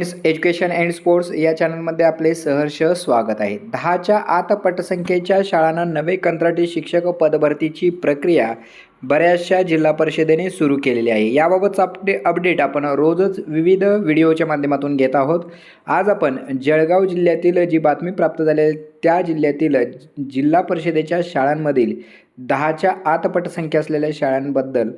Education and sports या चॅनलमध्ये आपले सहर्ष स्वागत आहे. दहाच्या आत पटसंख्येच्या शाळांना नवे कंत्राटी शिक्षक पदभरतीची प्रक्रिया बऱ्याचशा जिल्हा परिषदेने सुरू केलेली आहे. याबाबतचा अपडे अपडेट आपण रोजच विविध व्हिडिओच्या माध्यमातून घेत आहोत. आज आपण जळगाव जिल्ह्यातील जी बातमी प्राप्त झालेली आहे त्या जिल्ह्यातील जिल्हा परिषदेच्या शाळांमधील दहाच्या आत पटसंख्या असलेल्या शाळांबद्दल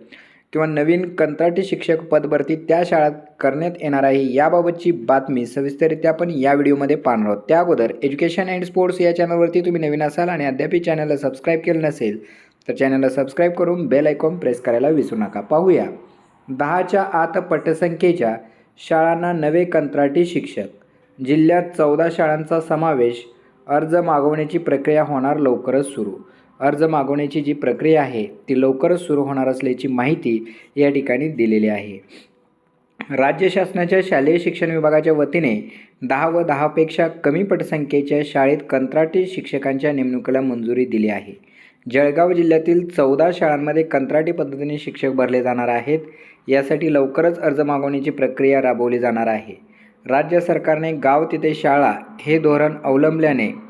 किंवा नवीन कंत्राटी शिक्षक पदभरती त्या शाळात करण्यात येणार आहे याबाबतची बातमी सविस्तररित्या आपण या व्हिडिओमध्ये पाहणार आहोत. त्या अगोदर एज्युकेशन अँड स्पोर्ट्स या चॅनलवरती तुम्ही नवीन असाल आणि अद्यापी चॅनलला सबस्क्राईब केलं नसेल तर चॅनलला सबस्क्राईब करून बेल आयकॉन प्रेस करायला विसरू नका. पाहूया. दहाच्या आत पटसंख्येच्या शाळांना नवे कंत्राटी शिक्षक. जिल्ह्यात चौदा शाळांचा समावेश अर्ज मागवण्याची प्रक्रिया होणार लवकरच सुरू. अर्ज मागवण्याची जी प्रक्रिया आहे ती लवकरच सुरू होणार असल्याची माहिती या ठिकाणी दिलेली आहे. राज्य शासनाच्या शालेय शिक्षण विभागाच्या वतीने दहा व दहापेक्षा कमी पटसंख्येच्या शाळेत कंत्राटी शिक्षकांच्या नेमणुकीला मंजुरी दिली आहे. जळगाव जिल्ह्यातील चौदा शाळांमध्ये कंत्राटी पद्धतीने शिक्षक भरले जाणार आहेत. यासाठी लवकरच अर्ज मागवण्याची प्रक्रिया राबवली जाणार आहे. राज्य सरकारने गाव तिथे शाळा हे धोरण अवलंबल्याने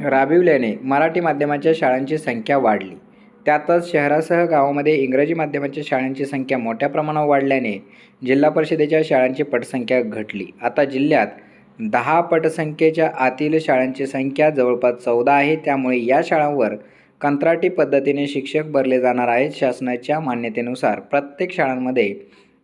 राबविल्याने मराठी माध्यमाच्या शाळांची संख्या वाढली. त्यातच शहरासह गावामध्ये इंग्रजी माध्यमाच्या शाळांची संख्या मोठ्या प्रमाणावर वाढल्याने जिल्हा परिषदेच्या शाळांची पटसंख्या घटली. आता जिल्ह्यात दहा पटसंख्येच्या आतील शाळांची संख्या जवळपास चौदा आहे. त्यामुळे या शाळांवर कंत्राटी पद्धतीने शिक्षक भरले जाणार आहेत. शासनाच्या मान्यतेनुसार प्रत्येक शाळांमध्ये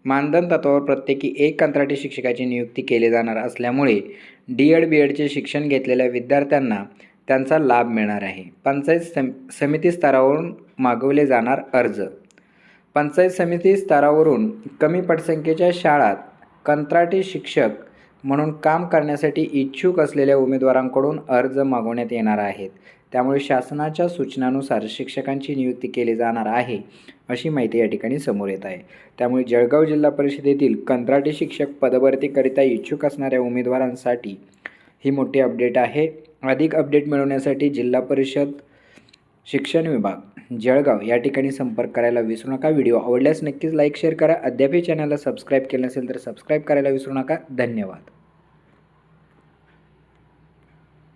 मानधन तत्वावर प्रत्येकी एक कंत्राटी शिक्षकाची नियुक्ती केली जाणार असल्यामुळे डी एड बी एडचे शिक्षण घेतलेल्या विद्यार्थ्यांना त्यांचा लाभ मिळणार आहे. पंचायत सम समिती स्तरावरून मागवले जाणार अर्ज. पंचायत समिती स्तरावरून कमी पटसंख्येच्या शाळात कंत्राटी शिक्षक म्हणून काम करण्यासाठी इच्छुक असलेल्या उमेदवारांकडून अर्ज मागवण्यात येणार आहेत. त्यामुळे शासनाच्या सूचनानुसार शिक्षकांची नियुक्ती केली जाणार आहे अशी माहिती या ठिकाणी समोर येत आहे. त्यामुळे जळगाव जिल्हा परिषदेतील कंत्राटी शिक्षक पदभरतीकरिता इच्छुक असणाऱ्या उमेदवारांसाठी ही मोठी अपडेट आहे. अधिक अपडेट मिळवण्यासाठी जिल्हा परिषद शिक्षण विभाग जळगाव या ठिकाणी संपर्क करायला विसरू नका. व्हिडिओ आवडल्यास नक्कीच लाईक शेअर करा. अद्यापही चॅनलला सबस्क्राईब केलं नसेल तर सबस्क्राईब करायला विसरू नका. धन्यवाद.